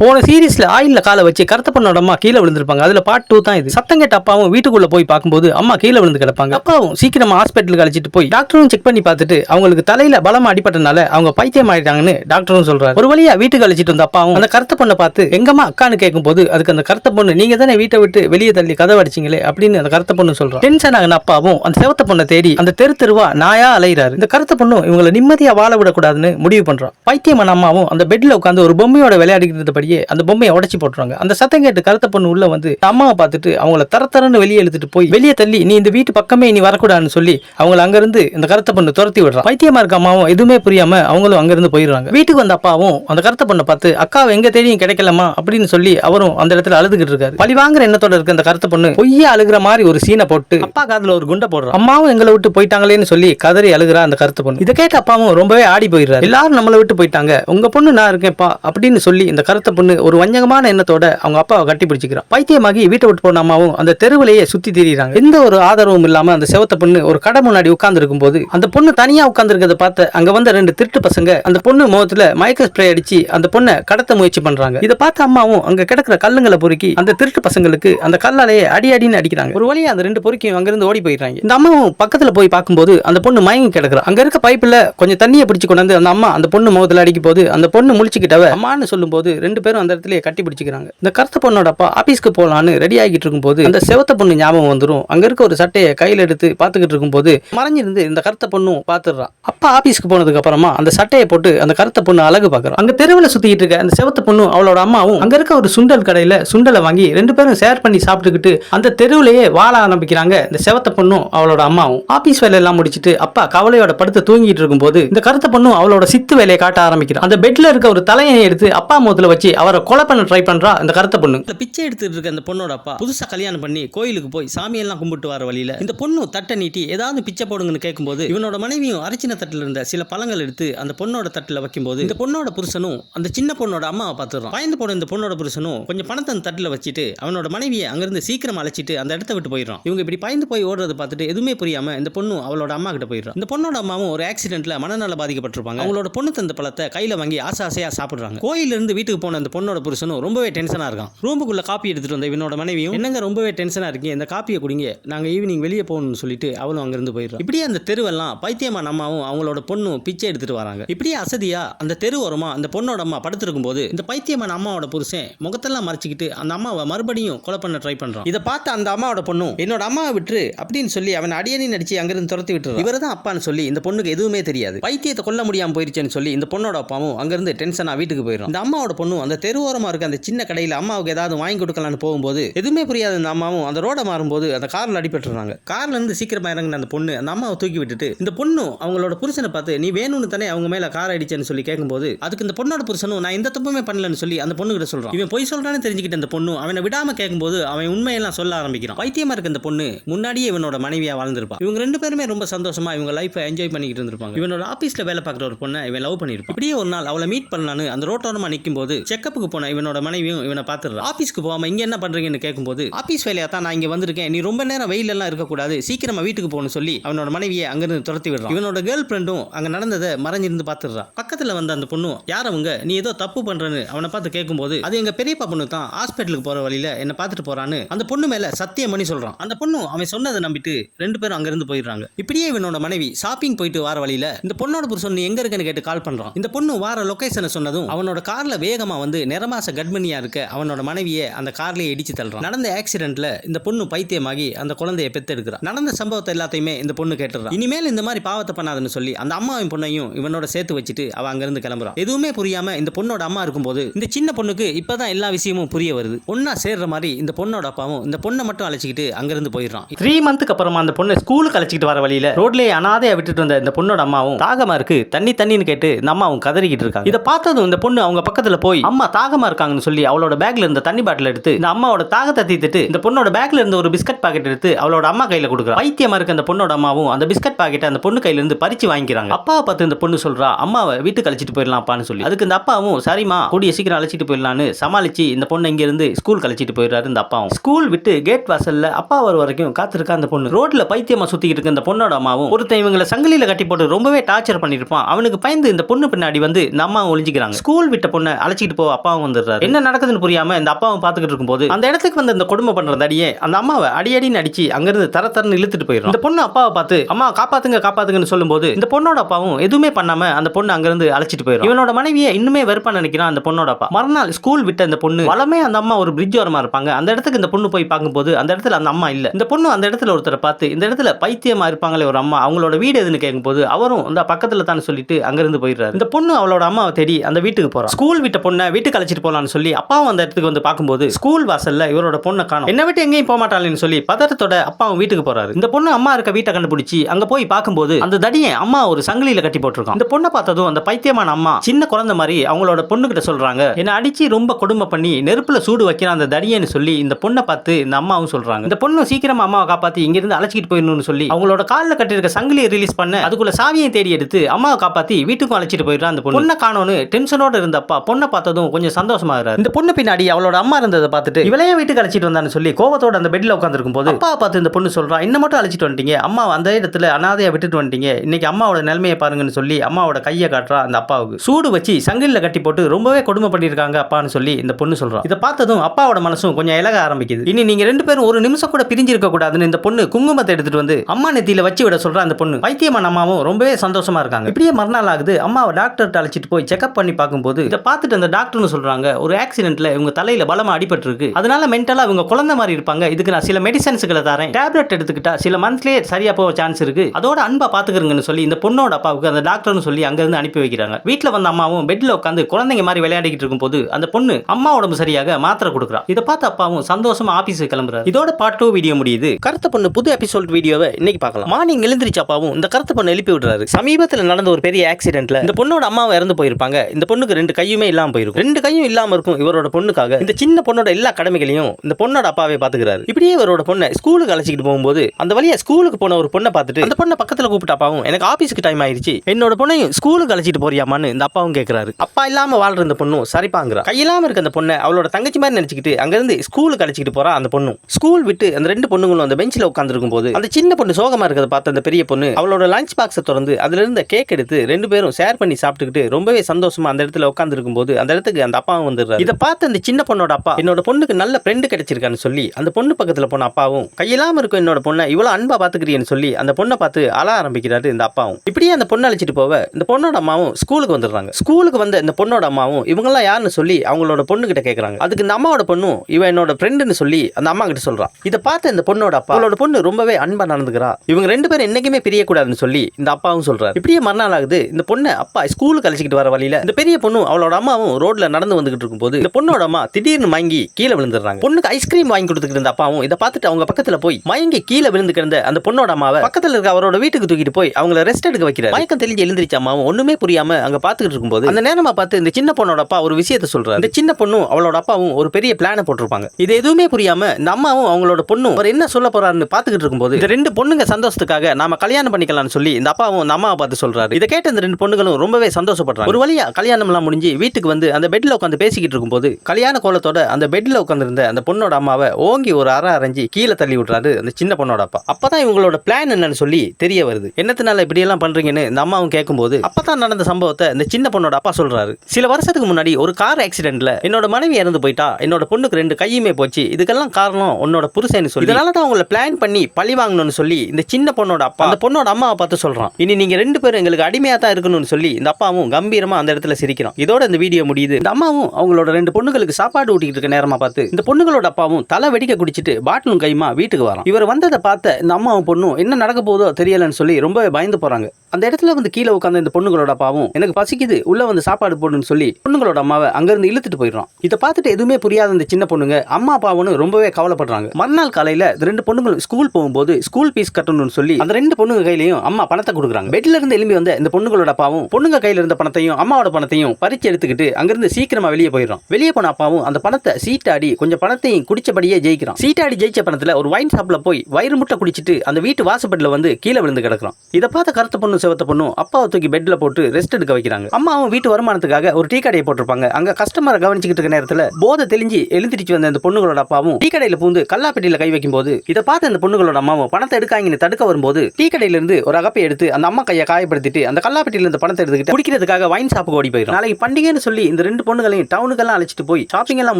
போன சீரிஸ்ல ஆயில்ல காலை வச்சு கருத்த பொண்ணோட அம்மா கீழே விழுந்திருப்பாங்க. அதுல பார்ட் டூ தான் இது. சத்தம் கேட்ட அப்பாவும் வீட்டுக்குள்ள போய் பார்க்கும்போது அம்மா கீழே விழுந்து கிடப்பாங்க. அப்பாவும் சீக்கிரமா ஹாஸ்பிட்டலுக்கு அழைச்சிட்டு போய் டாக்டரும் செக் பண்ணி பார்த்துட்டு அவங்களுக்கு தலையில பலமா அடிபட்டனால அவங்க பைத்தியம் ஆயிட்டாங்கன்னு டாக்டரும் சொல்றாரு. ஒரு வழியா வீட்டுக்கு அழைச்சிட்டு வந்த அப்பாவும் அந்த கருத்த பொண்ணை பார்த்து எங்கம்மா அக்கான்னு கேட்கும்போது அதுக்கு அந்த கருத்த பொண்ணு நீங்க தானே வீட்டை விட்டு வெளியே தள்ளி கதவை அடிச்சீங்களே? அப்படின்னு அந்த கருத்த பொண்ணு சொல்றான் டென்ஷன் ஆகின அப்பாவும் அந்த செவத்த பொண்ணை தேடி அந்த தெரு தெருவா நாயா அலைகிறாரு இந்த கருத்த பொண்ணும் இவங்களை நிம்மதியா வாழ விடக்கூடாதுன்னு முடிவு பண்றான் பைத்தியமான அம்மாவும் அந்த பெட்ல உட்காந்து ஒரு பொம்மையோட விளையாடிக்கிட்டு இருந்தபடியே அந்த பொம்மையை உடைச்சு போட்டுறாங்க அந்த சத்தம் கேட்டு கருத்த பொண்ணு உள்ள வந்து அம்மாவை பார்த்துட்டு அவங்கள தர தரன்னு வெளியே இழுத்துட்டு போய் வெளியே தள்ளி நீ இந்த வீட்டு பக்கமே நீ வரக்கூடாதுன்னு சொல்லி அவங்கள அங்கிருந்து இந்த கருத்த பொண்ணு துரத்தி விடுறான். பைத்தியமா இருக்க அம்மாவும் எதுவுமே புரியாம அவங்களும் அங்கிருந்து போயிடுறாங்க. வீட்டுக்கு வந்த அப்பாவும் அந்த கருத்த பொண்ணை பார்த்து அக்காவை எங்க தேடியும் கிடைக்கலமா அப்படின்னு சொல்லி அவரும் அந்த இடத்துல அழுதுகிட்டு இருக்காரு. பழி வாங்குற எண்ணத்தோட இருக்க அந்த கருத்த பொண்ணு பொய்யா அழுகிற மாதிரி ஒரு சீனை போட்டு அப்பா காதுல ஒரு குண்டை போடுறான். அம்மாவும் எங்களை விட்டு போயிட்டாங்களேன்னு சொல்லி கதறி அழுகிறா அந்த கருத்த பொண்ணு. இதை கேட்ட அப்பாவும் ரொம்பவே ஆடி போயிடுறாரு. எல்லாரும் நம்மளை விட்டு போயிட்டாங்க. உங்க பொண்ணு நான் இருக்கேன்ப்பா அப்படின்னு சொல்லி இந்த கருத்த பொண்ணு ஒரு வஞ்சகமான எண்ணத்தோட அவங்க அப்பாவை கட்டி பிடிச்சிக்கிறான். பைத்தியமாகி வீட்டை விட்டு போன அம்மாவும் அந்த தெருவிலேயே சுத்தி திரியிறாங்க. எந்த ஒரு ஆதரவும் இல்லாம அந்த செவத்த பொண்ணு ஒரு கடை முன்னாடி உட்கார்ந்து இருக்கும்போது அந்த பொண்ணு தனியா உட்கார்ந்து இருக்கிறத பார்த்து அங்க வந்த ரெண்டு திருட்டு பசங்க அந்த பொண்ணு முகத்துல மயக்க ஸ்ப்ரே அடிச்சு அந்த பொண்ணை கடத்த முயற்சி பண்றாங்க. இதை பார்த்த அம்மாவும் அங்க கிடக்கிற கல்லுங்களை பொறுக்கி அந்த திருட்டு பசங்களுக்கு அந்த கல்லாலேயே அடி அடின்னு அடிக்கிறாங்க. ஒரு வழியா அந்த ரெண்டு பொறுக்கியும் அங்கிருந்து ஓடி போயிடுறாங்க. இந்த அம்மாவும் பக்கத்துல போய் பார்க்கும்போது அந்த பொண்ணு மயங்கி கிடக்குறா. அங்க இருக்க பைப்பில் கொஞ்சம் தண்ணியை பிடிச்சு கொண்டாந்து அந்த அம்மா அந்த பொண்ணு முகத்துல அடிக்கும் போது அந்த பொண்ணு முழிச்சுக்கிட்டவ அம்மான்னு சொல்லும்போது ரெண்டு பேரும் அந்த இடத்துலயே கட்டி பிடிச்சிக்கிறாங்க. இந்த கருத்த பொண்ணோட அப்பா ஆபீஸ்க்கு போகலான்னு ரெடி ஆகிட்டு இருக்கும்போது அந்த செவத்த பொண்ணு ஞாபகம் வந்துடும் அங்க இருக்க ஒரு சட்டையை கையில் எடுத்து பார்த்துக்கிட்டு இருக்கும்போது மறைஞ்சிருந்து இந்த கருத்த பொண்ணும் பாத்துடுறா அப்பா ஆபீஸ்க்கு போனதுக்கு அப்புறமா அந்த சட்டையை போட்டு அந்த கருத்த பொண்ணு அழகு பாக்குறா அங்க தெருவில் சுத்திட்டு இருக்க அந்த செவத்த பொண்ணு அவளோட அம்மாவும் அங்க இருக்க ஒரு சுண்டல் கடையில சுண்டலை வாங்கி ரெண்டு பேரும் ஷேர் பண்ணி சாப்பிட்டுக்கிட்டு அந்த தெருவிலேயே வாழ ஆரம்பிக்கிறாங்க இந்த செவத்த பொண்ணும் அவளோட அம்மாவும். ஆபீஸ் வேலையெல்லாம் முடிச்சிட்டு அப்பா கவலையோட படுத்து தூங்கிட்டு இருக்கும்போது இந்த கருத்த பொண்ணும் அவளோட சித்து வேலையை காட்ட ஆரம்பிக்கிறான். அந்த பெட்ல இருக்க ஒரு தலையை எடுத்து அப்பா முகத்துல வச்சு அவரை கொலை பண்ண ட்ரை பண்றா இந்த கருத்த பொண்ணு. இந்த பிச்சை எடுத்துட்டு இருக்க அந்த பொண்ணோட அப்பா புதுசா கல்யாணம் பண்ணி கோயிலுக்கு போய் சாமியெல்லாம் கும்பிட்டு வர வழியில இந்த பொண்ணு தட்டை நீட்டி ஏதாவது பிச்சை போடுங்கன்னு கேட்கும்போது இவனோட மனைவியும் அரைச்சின தட்டில் இருந்த சில பழங்கள் எடுத்து அந்த பொண்ணோட தட்டுல வைக்கும்போது இந்த பொண்ணோட புருஷனும் அந்த சின்ன பொண்ணோட அம்மாவை பார்த்துடுறான். பயந்து போன இந்த பொண்ணோட புருஷனும் கொஞ்சம் பணத்தை அந்த தட்டில் வச்சுட்டு அவனோட மனைவியை அங்கிருந்து சீக்கிரம் அழைச்சிட்டு அந்த இடத்த விட்டு போயிடுறான். இவங்க இப்படி பயந்து போய் ஓடுறத பார்த்துட்டு எதுவுமே புரியாம இந்த பொண்ணு அவளோட அம்மா கிட்ட போயிடும் இந்த பொண்ணோட அம்மாவும் ஒரு ஆக்சிடென்ட்ல மனநல பாதிக்கப்பட்டிருப்பாங்க. அவங்களோட பொண்ணு தந்த பழத்தை கையில வாங்கி ஆசை ஆசையா சாப்பிடுறாங்க. கோயில்ல இருந்து வீட்டுக்கு போன அந்த பொண்ணோட புருஷனும் ரொம்பவே டென்ஷனாக இருக்கான். ரூமுக்குள்ள காப்பி எடுத்துகிட்டு வந்த இவனோட மனைவியும் என்னங்க ரொம்பவே டென்ஷனாக இருக்கீங்க? இந்த காப்பியை குடிங்க. நாங்கள் ஈவினிங் வெளியே போகணும்னு சொல்லிட்டு அவளும் அங்கேருந்து போயிடும் இப்படியே அந்த தெருவெல்லாம் பைத்தியமா அம்மாவும் அவங்களோட பொண்ணும் பிச்சை எடுத்துட்டு வராங்க. இப்படியே அசதியா அந்த தெரு ஓரமாக அந்த பொண்ணோட அம்மா படுத்திருக்கும் போது இந்த பைத்தியமான அம்மாவோட புருஷன் முகத்தெல்லாம் மறைச்சிக்கிட்டு அந்த அம்மாவை மறுபடியும் கொலை பண்ண ட்ரை பண்ணுறான் இதை பார்த்து அந்த அம்மாவோட பொண்ணும் என்னோட அம்மாவை விட்டுரு அப்படின்னு சொல்லி அவன் அடியணி நடிச்சு அங்கிருந்து துரத்தி விட்டுறான் இவர் தான் அப்பான்னு சொல்லி இந்த பொண்ணுக்கு எதுவுமே தெரியாது. பைத்தியத்தை கொல்ல முடியாமல் போயிருச்சுன்னு சொல்லி இந்த பொண்ணோட அப்பாவும் அங்கிருந்து டென்ஷனாக வீட்டுக்கு போயிடும் இந்த அம்மாவோட பொண்ணும் அந்த தெருவோரமாக இருக்க அந்த சின்ன கடையில் அம்மாவுக்கு ஏதாவது வாங்கி கொடுக்கலான்னு போகும்போது எதுவுமே புரியாத அந்த அம்மாவும் அந்த ரோடை மாறும்போது அந்த காரில் அடிபட்டுறாங்க. கார்ல இருந்து சீக்கிரமா இறங்கின அந்த பொண்ணு அந்த அம்மாவை தூக்கி விட்டுட்டு இந்த பொண்ணும் அவங்களோட புருஷனை பார்த்து நீ வேணும்னு தானே அவங்க மேல கார் அடிச்சேன்னு சொல்லி கேட்கும்போது அதுக்கு இந்த பொண்ணோட புருஷனும் நான் இந்த தப்புமே பண்ணலன்னு சொல்லி அந்த பொண்ணு கிட்ட சொல்றான். இவன் பொய் சொல்றான்னு தெரிஞ்சுக்கிட்ட அந்த பொண்ணு அவனை விடாம கேட்கும்போது அவன் உண்மையெல்லாம் சொல்ல ஆரம்பிக்கிறான். பைத்தியமா இருக்க இந்த பொண்ணு முன்னாடியே இவனோட மனைவியா வாழ்ந்திருப்பான் இவங்க ரெண்டு பேருமே ரொம்ப சந்தோஷமா இவங்க லைஃப்பை என்ஜாய் பண்ணிக்கிட்டு இருந்திருப்பாங்க. இவனோட ஆபீஸ்ல வேலை பார்க்குற ஒரு பொண்ணை இவன் லவ் பண்ணிருப்பான் இப்படியே ஒரு நாள் அவளை மீட் பண்ணலான்னு அந்த ரோட்டோரமா நிற்கும் போது செக்கப்புக்கு போன இவனோட மனைவியும் இவனை பார்த்துடுறான் ஆபீஸ்க்கு போகாம இங்க என்ன பண்றீங்கன்னு கேட்கும்போது ஆபீஸ் வேலையா தான் நான் இங்க வந்திருக்கேன். நீ ரொம்ப நேரம் வெயில் எல்லாம் இருக்கக்கூடாது. சீக்கிரமா வீட்டுக்கு போகணும்னு சொல்லி அவனோட மனைவியை அங்கிருந்து துரத்தி விடுறான். இவனோட கேர்ள் ஃப்ரெண்டும் அங்க நடந்ததை மறைஞ்சிருந்து பார்த்துடுறான் பக்கத்துல வந்த அந்த பொண்ணும் யார் அவங்க? நீ ஏதோ தப்பு பண்றேன்னு அவனை பார்த்து கேட்கும்போது அது எங்க பெரியப்பா பொண்ணு தான். ஹாஸ்பிட்டலுக்கு போற வழியில என்ன பார்த்துட்டு போறான்னு அந்த பொண்ணு மேல சத்தியம் பண்ணி சொல்றான். அந்த பொண்ணும் அவன் சொன்னதை நம்பிட்டு ரெண்டு பேரும் அங்கிருந்து போயிடுறாங்க. இப்படியே இவனோட மனைவி ஷாப்பிங் போயிட்டு வர வழியில இந்த பொண்ணோட புருஷன் எங்கே எங்க கேட்டு கால் பண்றான். இந்த பொண்ணு வார லொகேஷனை சொன்னதும் அவனோட கார்ல வேகமா வந்து நிறமாச கட்மினியாக இருக்க அவனோட மனைவியை அந்த கார்லேயே இடிச்சு தள்ளுறான். நடந்த ஆக்சிடென்ட்ல இந்த பொண்ணு பைத்தியமாகி அந்த குழந்தையை பெத்தெடுக்கிறான். நடந்த சம்பவத்தை எல்லாத்தையுமே இந்த பொண்ணு கேட்டுறான் இனிமேல் இந்த மாதிரி பாவத்தை பண்ணாதுன்னு சொல்லி அந்த அம்மாவின் பொண்ணையும் இவனோட சேர்த்து வச்சுட்டு அவ அங்கிருந்து கிளம்புறான் எதுவுமே புரியாம இந்த பொண்ணோட அம்மா இருக்கும்போது இந்த சின்ன பொண்ணுக்கு இப்பதான் எல்லா விஷயமும் புரிய வருது. ஒன்னா சேர்ற மாதிரி இந்த பொண்ணோட அப்பாவும் இந்த பொண்ணை மட்டும் அழைச்சிக்கிட்டு அங்கிருந்து போயிடுறான். த்ரீ மந்த்துக்கு அப்புறமா அந்த பொண்ணை ஸ்கூலுக்கு அழைச்சிட்டு வர வழியில ரோட்லயே அனாதையா விட்டுட்டு வந்த இந்த பொண்ணோட அம்மாவும் தாகமா இருக்கு தண்ணி தண்ணின்னு கேட்டு இந்த அம்மாவும் கதறிக்கிட்டு இருக்காங்க. இதை பார்த்ததும் இந்த பொண்ணு அவங்க பக்கத்துல போய் அம்மா அம்மா தாகமா இருக்காங்கன்னு சொல்லி அவளோட பேக்ல இருந்த தண்ணி பாட்டில் எடுத்து இந்த அம்மாவோட தாகத்தை தீத்துட்டு இந்த பொண்ணோட பேக்ல இருந்த ஒரு பிஸ்கட் பாக்கெட் எடுத்து அவளோட அம்மா கையில கொடுக்குறா. பைத்தியமா இருக்க அந்த பொண்ணோட அம்மாவும் அந்த பிஸ்கட் பாக்கெட்டை அந்த பொண்ணு கையில இருந்து பறிச்சு வாங்கிக்கிறாங்க. அப்பாவை பார்த்து இந்த பொண்ணு சொல்றா அம்மாவை வீட்டுக்கு அழைச்சிட்டு போயிடலாம்ப்பான்னு சொல்லி. அதுக்கு இந்த அப்பாவும் சரிம்மா கூடிய சீக்கிரம் அழைச்சிட்டு போயிடலான்னு சமாளிச்சு இந்த பொண்ணு இங்க இருந்து ஸ்கூல் அழைச்சிட்டு போயிடுறாரு இந்த அப்பாவும். ஸ்கூல் விட்டு கேட் வாசல்ல அப்பா வர வரைக்கும் காத்திருக்கா அந்த பொண்ணு. ரோட்ல பைத்தியமா சுத்திக்கிட்டு இருக்க இந்த பொண்ணோட அம்மாவும் ஒருத்தன் இவங்களை சங்கிலியில கட்டி போட்டு ரொம்பவே டார்ச்சர் பண்ணிருப்பான் அவனுக்கு பயந்து இந்த பொண்ணு பின்னாடி வந்து இந்த அம்மா ஒளிஞ்சிக்கிறாங்க. ஸ்கூல் விட்ட பொண்ணை அழைச்சிட்டு போக அப்பாவும் வந்துடுறாரு. என்ன நடக்குதுன்னு புரியாம இந்த அப்பாவும் பார்த்துக்கிட்டு இருக்கும்போது அந்த இடத்துக்கு வந்து இந்த கொடுமை பண்ற தடியே அந்த அம்மாவை அடி அடின்னு அடிச்சு அங்கிருந்து தர தரன்னு இழுத்துட்டு போயிடும் இந்த பொண்ணு அப்பாவை பார்த்து அம்மா காப்பாத்துங்க காப்பாத்துங்கன்னு சொல்லும்போது இந்த பொண்ணோட அப்பாவும் எதுவுமே பண்ணாம அந்த பொண்ணு அங்கிருந்து அழைச்சிட்டு போயிடும் இவனோட மனைவியை இன்னுமே வெறுப்பா நினைக்கிறான் அந்த பொண்ணோட அப்பா. மறுநாள் ஸ்கூல் விட்ட அந்த பொண்ணு வளமே அந்த அம்மா ஒரு பிரிட்ஜ் ஓரமா இருப்பாங்க. அந்த இடத்துக்கு இந்த பொண்ணு போய் பார்க்கும்போது அந்த இடத்துல அந்த அம்மா இல்ல. இந்த பொண்ணு அந்த இடத்துல ஒருத்தரை பார்த்து இந்த இடத்துல பைத்தியமா இருப்பாங்களே ஒரு அம்மா அவங்களோட வீடு எதுன்னு கேட்கும்போது அவரும் இந்த பக்கத்துல தான் சொல்லிட்டு அங்கிருந்து போயிடுறாரு. இந்த பொண்ணு அவளோட அம்மாவை தேடி அந்த வீட்டுக்கு போறா ஸ்கூல் விட்ட பொண்ணை வீட்டுக்கு அழைச்சிட்டு போகலான்னு சொல்லி அப்பாவும் அந்த இடத்துக்கு வந்து பார்க்கும்போது ஸ்கூல் வாசல்ல இவரோட பொண்ணை காணும். என்ன விட்டு எங்கேயும் போக மாட்டாளேன்னு சொல்லி பதட்டத்தோட அப்பாவும் வீட்டுக்கு போறாரு. இந்த பொண்ணு அம்மா இருக்க வீட்டை கண்டுபிடிச்சி அங்க போய் பார்க்கும்போது அந்த தடியை அம்மா ஒரு சங்கிலியில கட்டி போட்டிருக்கான். இந்த பொண்ணை பார்த்ததும் அந்த பைத்தியமான அம்மா சின்ன குழந்தை மாதிரி அவங்களோட பொண்ணுகிட்ட சொல்றாங்க. என்ன அடிச்சு ரொம்ப கொடுமை பண்ணி நெருப்புல சூடு வைக்கிற அந்த தடியன்னு சொல்லி இந்த பொண்ணை பார்த்து இந்த அம்மாவும் சொல்றாங்க. இந்த பொண்ணு சீக்கிரமா அம்மாவை காப்பாத்தி இங்கிருந்து அழைச்சிட்டு போயிடணும்னு சொல்லி அவங்களோட காலில் கட்டியிருக்க சங்கிலியை ரிலீஸ் பண்ண அதுக்குள்ள சாவியை தேடி எடுத்து அம்மாவை காப்பாத்தி வீட்டுக்கும் அழைச்சிட்டு போயிடுறான் அந்த பொண்ணு. பொண்ணை காணோன்னு டென்ஷனோட இருந்தப்பா பொண்ணை பார்த்ததும் கொஞ்சம் சந்தோஷமாகிறாரு இந்த பொண்ணு பின்னாடி அவளோட அம்மா இருந்ததை பார்த்துட்டு இவளையே வீட்டுக்கு அழைச்சிட்டு வந்தான்னு சொல்லி கோவத்தோட அந்த பெட்ல உட்காந்துருக்கும் போது அப்பா பார்த்து இந்த பொண்ணு சொல்றா இன்னும் மட்டும் அழைச்சிட்டு வந்துட்டீங்க. அம்மா அந்த இடத்துல அனாதையா விட்டுட்டு வந்துட்டீங்க. இன்னைக்கு அம்மாவோட நிலைமையை பாருங்கன்னு சொல்லி அம்மாவோட கையை காட்டுறா அந்த அப்பாவுக்கு. சூடு வச்சு சங்கிலில் கட்டி போட்டு ரொம்பவே கொடுமை பண்ணியிருக்காங்க அப்பான்னு சொல்லி இந்த பொண்ணு சொல்றா. இதை பார்த்ததும் அப்பாவோட மனசும் கொஞ்சம் இலக ஆரம்பிக்குது. இனி நீங்க ரெண்டு பேரும் ஒரு நிமிஷம் கூட பிரிஞ்சு இருக்க கூடாதுன்னு இந்த பொண்ணு குங்குமத்தை எடுத்துட்டு வந்து அம்மா நெத்தியில வச்சு விட சொல்ற அந்த பொண்ணு. பைத்தியமான அம்மாவும் ரொம்பவே சந்தோஷமா இருக்காங்க. இப்படியே மறுநாள் ஆகுது. அம்மாவை டாக்டர்கிட்ட அழைச்சிட்டு போய் செக்அப் பண்ணி பார்க்கும்போது இதை பார்த்துட்டு அந்த டாக்டர்னு சொல்கிறாங்க ஒரு ஆக்சிடென்ட்டில் இவங்க தலையில் பலமாக அடிபட்டுருக்கு. அதனால மென்டலாக இவங்க குழந்தை மாதிரி இருப்பாங்க. இதுக்கு நான் சில மெடிசன்ஸுகளை தரேன். டேப்லெட் எடுத்துக்கிட்டா சில மந்த்லேயே சரியாக போக சான்ஸ் இருக்கு. அதோட அன்பா பாத்துக்கிறங்கன்னு சொல்லி இந்த பொண்ணோட அப்பாவுக்கு அந்த டாக்டர்னு சொல்லி அங்கேருந்து அனுப்பி வைக்கிறாங்க. வீட்டில் வந்த அம்மாவும் பெட்ல உட்காந்து குழந்தைங்க மாதிரி விளையாடிக்கிட்டு இருக்கும்போது அந்த பொண்ணு அம்மா உடம்பு சரியாக மாத்திரை கொடுக்குறா. இதை பார்த்து அப்பாவும் சந்தோஷமா ஆஃபீஸுக்கு கிளம்புறாரு. இதோட பார்ட் டூ வீடியோ முடியுது. கருத்த பொண்ணு புது எபிசோட் வீடியோவை இன்னைக்கு பார்க்கலாம். மார்னிங் எழுந்திரிச்ச அப்பாவும் இந்த கருத்த பொண்ணு எழுப்பி விடுறாரு. சமீபத்தில் நடந்த ஒரு பெரிய ஆக்சிடென்ட்ல இந்த பொண்ணோட அம்மாவை இறந்து போயிருப்பாங்க. இந்த பொண்ணுக்கு ரெண்டு கையுமே இல்லாமல் போயிருக்கும். ரெண்டு கையும் இல்லாம இருக்கும் இவரோட பொண்ணுக்காக. இந்த சின்ன பொண்ணோட எல்லா கடமைகளையும் இந்த பொண்ணோட அப்பாவே பாத்துக்கிறாரு. இப்படியே இவரோட பொண்ணை ஸ்கூலுக்கு அழைச்சிட்டு போகும்போது அந்த வழியா ஸ்கூலுக்கு போன ஒரு பொண்ணை பார்த்துட்டு அந்த பொண்ணை பக்கத்துல கூப்பிட்டு அப்பாவும் எனக்கு ஆபீஸ்க்கு டைம் ஆயிடுச்சு என்னோட பொண்ணையும் ஸ்கூலுக்கு அழைச்சிட்டு போறியாமான்னு இந்த அப்பாவும் கேட்கிறாரு அப்பா இல்லாம வாழ்ற இந்த பொண்ணும் சரிப்பாங்கிறா. கையில்லாமல் இருக்க அந்த பொண்ணை அவளோட தங்கச்சி மாதிரி நினைச்சுக்கிட்டு அங்கிருந்து ஸ்கூலுக்கு அழைச்சிட்டு போறா அந்த பொண்ணும். ஸ்கூல் விட்டு அந்த ரெண்டு பொண்ணுங்களும் அந்த பெஞ்சில் உட்காந்துருக்கும் போது அந்த சின்ன பொண்ணு சோகமா இருக்கிறத பார்த்த அந்த பெரிய பொண்ணு அவளோட லஞ்ச் பாக்ஸை திறந்து அதுல இருந்த கேக் எடுத்து ரெண்டு பேரும் ஷேர் பண்ணி சாப்பிட்டுக்கிட்டு ரொம்பவே சந்தோஷமா அந்த இடத்துல உட்காந்துருக்கும் போது அந்த இடத்துக்கு அந்த அப்பாவும் வந்துடுறாரு. இதை பார்த்து அந்த சின்ன பொண்ணோட அப்பா என்னோட பொண்ணுக்கு நல்ல ஃப்ரெண்டு கிடைச்சிருக்கான்னு சொல்லி அந்த பொண்ணு பக்கத்துல போன அப்பாவும் கையில்லாம இருக்கும் என்னோட பொண்ணை இவ்வளவு அன்பா பார்த்துக்கிறீன்னு சொல்லி அந்த பொண்ணை பார்த்து அழ ஆரம்பிக்கிறாரு இந்த அப்பாவும். இப்படியே அந்த பொண்ணை அழைச்சிட்டு போவ இந்த பொண்ணோட அம்மாவும் ஸ்கூலுக்கு வந்துடுறாங்க. ஸ்கூலுக்கு வந்த இந்த பொண்ணோட அம்மாவும் இவங்கெல்லாம் யாருன்னு சொல்லி அவங்களோட பொண்ணு கிட்ட கேட்கறாங்க அதுக்கு இந்த அம்மாவோட பொண்ணும் இவன் என்னோட ஃப்ரெண்டுன்னு சொல்லி அந்த அம்மா கிட்ட சொல்றான். இதை பார்த்து இந்த பொண்ணோட அப்பா அவளோட பொண்ணு ரொம்பவே அன்பா நடந்துக்கிறா. இவங்க ரெண்டு பேரும் என்னைக்குமே பிரியக்கூடாதுன்னு சொல்லி இந்த அப்பாவும் சொல்றாரு. இப்படியே மறுநாள் ஆகுது. இந்த பொண்ணை அப்பா ஸ்கூலுக்கு அழைச்சிக்கிட்டு வர வழியில இந்த பெரிய பொண்ணும் அவளோட அம்மாவும் ரோட்ல நடந்து வந்துகிட்டு இருக்கும்போது இந்த பொண்ணோட அம்மா திடீர்னு மயங்கி கீழே விழுந்துடுறாங்க. பொண்ணுக்கு ஐஸ்கிரீம் வாங்கி கொடுத்துக்கிட்டு இருந்த அப்பாவும் இதை பார்த்துட்டு அவங்க பக்கத்துல போய் மயங்கி கீழே விழுந்து கிடந்த அந்த பொண்ணோட அம்மாவை பக்கத்துல இருக்க அவரோட வீட்டுக்கு தூக்கிட்டு போய் அவங்கள ரெஸ்ட் எடுக்க வைக்கிறார். மயக்கம் தெளிஞ்சு எழுந்திரிச்ச அம்மாவும் ஒண்ணுமே புரியாம அங்க பாத்துக்கிட்டு இருக்கும்போது அந்த நேரமா பார்த்து இந்த சின்ன பொண்ணோட அப்பா ஒரு விஷயத்த சொல்றாரு. இந்த சின்ன பொண்ணும் அவளோட அப்பாவும் ஒரு பெரிய பிளான போட்டிருப்பாங்க. இது எதுவுமே புரியாம இந்த அம்மாவும் அவங்களோட பொண்ணும் அவர் என்ன சொல்ல போறாருன்னு பாத்துக்கிட்டு இருக்கும்போது இந்த ரெண்டு பொண்ணுங்க சந்தோஷத்துக்காக நாம கல்யாணம் பண்ணிக்கலாம்னு சொல்லி இந்த அப்பாவும் அந்த அம்மாவை பார்த்து சொல்றாரு. இதை கேட்ட இந்த ரெண்டு பொண்ணுகளும் ரொம்பவே சந்தோஷப்படுறாங்க. ஒரு வழியா கல்யாணம் எல்லாம் முடிஞ்சு வீட்டுக்கு வந்து அந்த பெட்டில் உட்காந்து பேசிக்கிட்டு இருக்கும்போது கல்யாண கோலத்தோட அந்த பெட்டில் உட்காந்துருந்த அந்த பொண்ணோட அம்மாவை ஓங்கி ஒரு அற அரைஞ்சி கீழே தள்ளி விட்றாரு அந்த சின்ன பொண்ணோட அப்பா. அப்பதான் இவங்களோட பிளான் என்னன்னு சொல்லி தெரிய வருது. என்னத்தினால இப்படி எல்லாம் பண்றீங்கன்னு இந்த அம்மாவும் கேட்கும்போது அப்பதான் நடந்த சம்பவத்தை இந்த சின்ன பொண்ணோட அப்பா சொல்றாரு. சில வருஷத்துக்கு முன்னாடி ஒரு கார் ஆக்சிடென்ட்ல என்னோட மனைவி இறந்து போயிட்டா என்னோட பொண்ணுக்கு ரெண்டு கையுமே போச்சு. இதுக்கெல்லாம் காரணம் உன்னோட புருஷன்னு சொல்லி. இதனால தான் அவங்கள பிளான் பண்ணி பழி வாங்கணும்னு சொல்லி இந்த சின்ன பொண்ணோட அப்பா அந்த பொண்ணோட அம்மாவை பார்த்து சொல்றான். இனி நீங்க ரெண்டு பேரும் எங்களுக்கு அடிமையா தான் இருக்கணும்னு சொல்லி இந்த அப்பாவும் கம்பீரமா அந்த இடத்துல சிரிக்கிறான். இதோட இந்த வீடியோ முடியுது. இந்த அம்மாவும் அவங்களோட ரெண்டு பொண்ணுங்களுக்கு சாப்பாடு ஊட்டிக்கிட்டு இருக்க நேரமா பார்த்து இந்த பொண்ணுங்களோட அப்பாவும் தலை வெடிக்க குடிச்சிட்டு பாட்டிலும் கைமா வீட்டுக்கு வரோம் இவர் வந்ததை பார்த்த இந்த அம்மாவும் பொண்ணும் என்ன நடக்க போதோ தெரியலன்னு சொல்லி ரொம்ப பயந்து போறாங்க. அந்த இடத்துல வந்து கீழே உட்காந்து இந்த பொண்ணுங்களோட அப்பாவும் எனக்கு பசிக்குது உள்ள வந்து சாப்பாடு போடுன்னு சொல்லி பொண்ணுங்களோட அம்மாவை அங்கிருந்து இழுத்துட்டு போயிடுறான். இதை பார்த்துட்டு எதுவுமே புரியாத இந்த சின்ன பொண்ணுங்க அம்மா அப்பாவும் ரொம்பவே கவலைப்படுறாங்க. மறுநாள் காலையில ரெண்டு பொண்ணுங்களும் ஸ்கூல் போகும்போது ஸ்கூல் ஃபீஸ் கட்டணும்னு சொல்லி அந்த ரெண்டு பொண்ணுங்க கையிலையும் அம்மா பணத்தை கொடுக்குறாங்க. பெட்ல இருந்து எழும்பி வந்த இந்த பொண்ணுங்களோட அப்பாவும் பொண்ணுங்க கையில இருந்த பணத்தையும் அம்மாவோட பணத்தையும் பறிச்சு எடுத்துக்கிட்டு அங்கிருந்து சீக்கிரமா வெளியே போயிடும் வெளியே போன அப்பாவும் அந்த பணத்தை சீட்டாடி கொஞ்சம் பணத்தையும் குடிச்சபடியே ஜெயிக்கிறான். சீட்டாடி ஜெயிச்ச பணத்துல ஒரு வைன் ஷாப்ல போய் வயிறு முட்டை குடிச்சிட்டு அந்த வீட்டு வாசப்பட்டில் வந்து கீழே விழுந்து கிடக்குறான். இதை பார்த்த கருத்த பொண்ணு பொண்ணும் சிவத்த பொண்ணும். அப்பாவை தூக்கி பெட்ல போட்டு ரெஸ்ட் எடுக்க வைக்கிறாங்க. அம்மாவும் வீட்டு வருமானத்துக்காக ஒரு டீ கடையை போட்டிருப்பாங்க. அங்க கஸ்டமரை கவனிச்சுக்கிட்டு இருக்க நேரத்துல போதை தெளிஞ்சு எழுந்திரிச்சு வந்த அந்த பொண்ணுங்களோட அப்பாவும் டீ கடையில பூந்து கல்லாப்பெட்டியில கை வைக்கும் போது இதை பார்த்து அந்த பொண்ணுங்களோட அம்மாவும் பணத்தை எடுக்காங்கன்னு தடுக்க வரும்போது டீ கடையில இருந்து ஒரு அகப்பை எடுத்து அந்த அம்மா கையை காயப்படுத்திட்டு அந்த கல்லாப்பெட்டியில இருந்து பணத்தை எடுத்துக்கிட்டு குடிக்கிறதுக்காக வைன் ஷாப்புக்கு ஓடி போயிடும். நாளைக்கு பண்டிகைன்னு சொல்லி இந்த ரெண்டு பொண்ணுகளையும் டவுனுக்கெல்லாம் அழைச்சிட்டு போய் ஷாப்பிங் எல்லாம்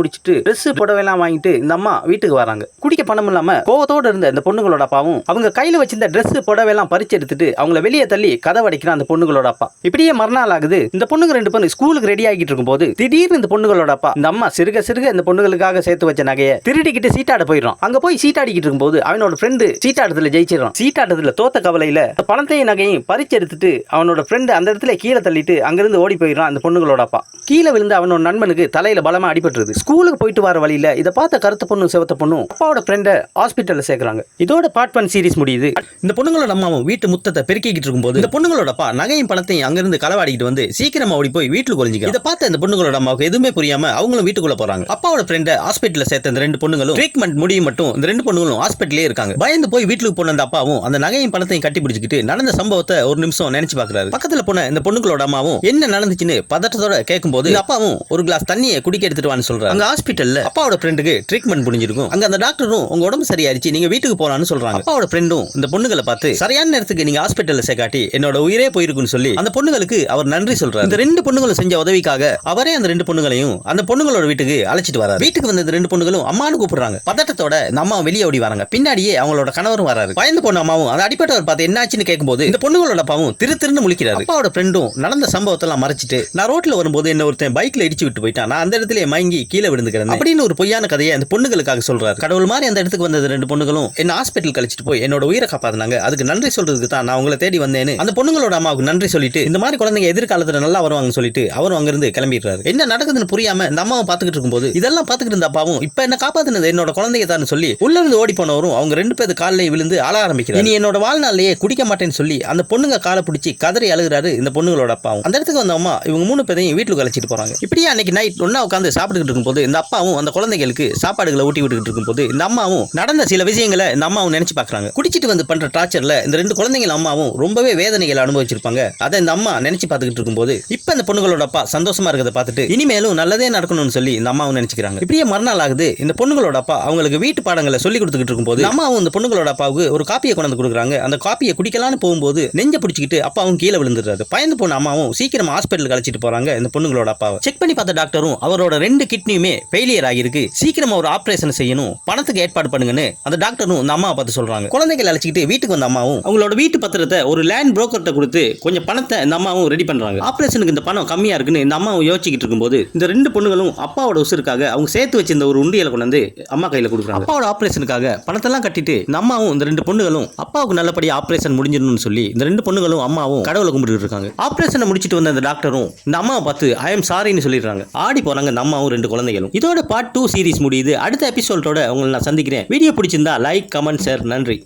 முடிச்சிட்டு ட்ரெஸ் புடவை எல்லாம் வாங்கிட்டு இந்த அம்மா வீட்டுக்கு வராங்க. குடிக்க பணம் இல்லாம கோவத்தோடு இருந்த இந்த பொண்ணுங்களோட அப்பாவும் அவங்க கையில வச்சிருந்த ட்ரெஸ் புடவை எல்லாம் பறிச்சு எடுத்துட்டு அவங்கள வெளியே தள்ளி கதவடைக்கிறான் அடிக்கிற அந்த பொண்ணுங்களோட அப்பா. இப்படியே மறுநாள் ஆகுது. இந்த பொண்ணுங்க ரெண்டு பேரும் ஸ்கூலுக்கு ரெடி ஆகிட்டு இருக்கும்போது திடீர்னு இந்த பொண்ணுங்களோட அப்பா இந்த அம்மா சிறுக சிறுக இந்த பொண்ணுங்களுக்காக சேர்த்து வச்ச நகையை திருடிக்கிட்டு சீட்டாட போயிடும் அங்க போய் சீட்டாடிக்கிட்டு இருக்கும்போது அவனோட ஃப்ரெண்டு சீட்டாட்டத்துல ஜெயிச்சிடறான். சீட்டாட்டத்துல தோத்த கவலையில பணத்தையும் நகையும் பறிச்செடுத்துட்டு அவனோட ஃப்ரெண்டு அந்த இடத்துல கீழே தள்ளிட்டு அங்கிருந்து ஓடி போயிடுறான் அந்த பொண்ணுங்களோட அப்பா. கீழே விழுந்து அவனோட நண்பனுக்கு தலையில பலமா அடிபட்டுருது. ஸ்கூலுக்கு போயிட்டு வர வழியில இதை பார்த்த கருத்த பொண்ணு சிவத்த பொண்ணும் அப்பாவோட ஃப்ரெண்டை ஹாஸ்பிட்டல்ல சேர்க்கறாங்க. இதோட பார்ட் ஒன் சீரிஸ் முடியுது. இந்த பொண்ணுங்களோட அம்மாவும் வீட்டு முத்தத்தை பெருக்கிக்கிட்டு இருக்கும்போது இந்த பொண்ணுங்களோட அப்பா நகையும் பணத்தையும் அங்கிருந்து களவாடிக்கிட்டு வந்து சீக்கிரமா ஓடி போய் வீட்டுல ஒளிஞ்சிக்க இதை பார்த்த இந்த பொண்ணுங்களோட அம்மாவுக்கு எதுவுமே புரியாம அவங்களும் வீட்டுக்குள்ள போறாங்க. அப்பாவோட ஃப்ரெண்டை ஹாஸ்பிட்டல்ல சேர்த்த இந்த ரெண்டு பொண்ணுங்களும் ட்ரீட்மெண்ட் முடியும் மட்டும் இந்த ரெண்டு பொண்ணுங்களும் ஹாஸ்பிட்டலே இருக்காங்க. பயந்து போய் வீட்டுக்கு போன அந்த அப்பாவும் அந்த நகையும் பணத்தையும் கட்டி பிடிச்சிக்கிட்டு நடந்த சம்பவத்தை ஒரு நிமிஷம் நினைச்சு பாக்குறாரு பக்கத்துல போன இந்த பொண்ணுங்களோட அம்மாவும் என்ன நடந்துச்சுன்னு பதட்டத்தோட கேட்கும்போது போது அப்பாவும் ஒரு கிளாஸ் தண்ணியை குடிக்க எடுத்துட்டு சொல்றாங்க அங்க ஹாஸ்பிட்டல்ல அப்பாவோட ஃப்ரெண்டுக்கு ட்ரீட்மெண்ட் முடிஞ்சிருக்கும். அங்க அந்த டாக்டரும் உங்க உடம்பு சரியாயிருச்சு நீங்க வீட்டுக்கு போலான்னு சொல்றாங்க. அப்பாவோட ஃப்ரெண்டும் இந்த பொண்ணுங்களை பார்த்து சரியான நேரத்துக்கு நீங்க ஹாஸ்பிட்டல்ல சேர்க்காட்டி என்னோட உயிரே போயிருக்குன்னு சொல்லி அந்த பொண்ணுங்களுக்கு அவர் நன்றி சொல்றாரு. இந்த ரெண்டு பொண்ணுங்களும் செஞ்ச உதவிக்காக அவரே அந்த ரெண்டு பொண்ணுங்களையும் அந்த பொண்ணுங்களோட வீட்டுக்கு அழைச்சிட்டு வராரு. வீட்டுக்கு வந்த இந்த ரெண்டு பொண்ணுங்களும் அம்மானு கூப்பிடுறாங்க. பதட்டத்தோட இந்த அம்மா வெளியே ஓடி வராங்க. பின்னாடியே அவங்களோட கணவரும் வராரு. பயந்து போன அம்மாவும் அந்த அடிப்பட்டவர் பார்த்து என்னாச்சுன்னு கேட்கும்போது இந்த பொண்ணுங்களோட அப்பாவும் திரு திருன்னு முழிக்கிறாரு. அப்பாவோட ஃப்ரெண்டும் நடந்த சம்பவத்தெல்லாம் மறைச்சிட்டு நான் ரோட்ல வரும்போது என்ன ஒருத்தன் பைக்ல இடிச்சு விட்டு போயிட்டான். நான் அந்த இடத்துல மயங்கி கீழே விழுந்துக்கிறேன் அப்படின்னு ஒரு பொய்யான கதையை அந்த பொண்ணுகளுக்காக சொல்றாரு. கடவுள் மாதிரி அந்த இடத்துக்கு வந்தது ரெண்டு பொண்ணுகளும் என்ன ஹாஸ்பிட்டல் கழிச்சிட்டு போய் என்னோட உயிரை காப்பாத்தினாங்க. அதுக்கு நன்றி சொல்றதுக்கு தான் நான் உங்களை தேடி வந்தேன்னு அந்த பொண்ணுங்களோட அம்மாவுக்கு நன்றி சொல்லிட்டு இந்த மாதிரி குழந்தைங்க எதிர்காலத்துல நல்லா வருவாங்கன்னு சொல்லிட்டு அவரும் அங்கிருந்து கிளம்பிடுறாரு. என்ன நடக்குதுன்னு புரியாம இந்த அம்மாவும் பாத்துக்கிட்டு இருக்கும்போது இதெல்லாம் பாத்துக்கிட்டு இருந்த அப்பாவும் இப்ப என்ன காப்பாத்துனது என்னோட குழந்தைய தான் சொல்லி உள்ள இருந்து ஓடி போனவரும் அவங்க ரெண்டு பேர் காலில் விழுந்து அழ ஆரம்பிக்கிறார். நீ என்னோட வாழ்நாளையே குடிக்க மாட்டேன்னு சொல்லி அந்த பொண்ணுங்க காலை பிடிச்சி கதறி அழுகிறாரு இந்த பொண்ணுங்களோட அப்பாவும். அந்த இடத்துக்கு வந்த அம்மா இவங்க மூணு பேரையும் வீட்டுக்கு அழைச்சிட்டு போறாங்க. இப்படியே அன்னைக்கு நைட் ஒன்னா உட்காந்து சாப்பிட்டுக்கிட்டு இருக்கும்போது இந்த அப்பாவும் அந்த குழந்தைகளுக்கு சாப்பாடுகளை ஊட்டி விட்டுக்கிட்டு இருக்கும்போது இந்த அம்மாவும் நடந்த சில விஷயங்களை இந்த அம்மாவும் நினைச்சு பாக்குறாங்க குடிச்சிட்டு வந்து பண்ற டார்ச்சர்ல இந்த ரெண்டு குழந்தைங்க அம்மாவும் ரொம்பவே வேதனைகளை அனுபவிச்சிருப்பாங்க. அதை இந்த அம்மா நினைச்சு பார்த்துக்கிட்டு இருக்கும்போது இப்போ இந்த பொண்ணுகளோட அப்பா சந்தோஷமா இருக்கிறத பார்த்துட்டு இனிமேலும் நல்லதே நடக்கணும்னு சொல்லி இந்த அம்மாவும் நினைச்சுக்கிறாங்க. இப்படியே மறுநாள் ஆகுது இந்த பொண்ணுங்களோட அப்பா அவங்களுக்கு வீட்டு பாடங்களை சொல்லி கொடுத்துக்கிட்டு இருக்கும்போது அம்மாவும் இந்த பொண்ணுங்களோட அப்பாவுக்கு ஒரு காப்பியை கொண்டு கொடுக்குறாங்க. அந்த காப்பியை குடிக்கலான்னு போகும்போது நெஞ்ச பிடிச்சிக்கிட்டு அப்பாவும் கீழே விழுந்துடுறாரு. பயந்து போன அம்மாவும் சீக்கிரம் ஹாஸ்பிட்டலுக்கு அழைச்சிட்டு போறாங்க இந்த பொண்ணுங்களோட அப்பாவை. செக் பண்ணி பார்த்த டாக்டரும் அவரோட ரெண்டு கிட்னியுமே ஃபெயிலியர் ஆகிருக்கு சீக்கிரம் ஒரு ஆபரேஷன் செய்யணும் பணத்துக்கு ஏற்பாடு பண்ணுங்கன்னு அந்த டாக்டரும் இந்த அம்மாவை பார்த்து சொல்றாங்க. குழந்தைகள் அழைச்சிக்கிட்டு வீட்டுக்கு வந்த அம்மாவும் அவங்களோட வீட்டு பத்திரத்தை ஒரு லேண்ட் புரோக்கர்ட்ட கொடுத்து கொஞ்சம் பணத்தை இந்த அம்மாவும் ரெடி பண்றாங்க. ஆபரேஷனுக்கு இந்த பணம் கம்மியா இருக்குன்னு இந்த அம்மாவும் யோசிச்சுக்கிட்டு இருக்கும்போது இந்த ரெண்டு பொண்ணுங்களும் அப்பாவோட உசுருக்காக அவங்க சேர்த்து வச்சிருந்த ஒரு உண்டியலை கொண்டு வந்து அம்மா கையில கொடுக்குறாங்க. அப்பாவோட ஆப்ரேஷனுக்காக பணத்தெல்லாம் கட்டிட்டு இந்த அம்மாவும் இந்த ரெண்டு பொண்ணுகளும் அப்பாவுக்கு நல்லபடியாக ஆபரேஷன் முடிஞ்சிடணும்னு சொல்லி இந்த ரெண்டு பொண்ணுகளும் அம்மாவும் கடவுளை கும்பிட்டு இருக்காங்க. ஆப்ரேஷனை முடிச்சிட்டு வந்த அந்த டாக்டரும் இந்த அம்மாவை பார்த்து ஐ எம் சாரின்னு சொல்லிடுறாங்க. ஆடி போறாங்க இந்த அம்மாவும் ரெண்டு குழந்தைகளும். இதோட பார்ட் டூ சீரிஸ் முடியுது. அடுத்த எபிசோடோட உங்களை நான் சந்திக்கிறேன். வீடியோ பிடிச்சிருந்தா லைக் கமெண்ட் ஷேர் நன்றி.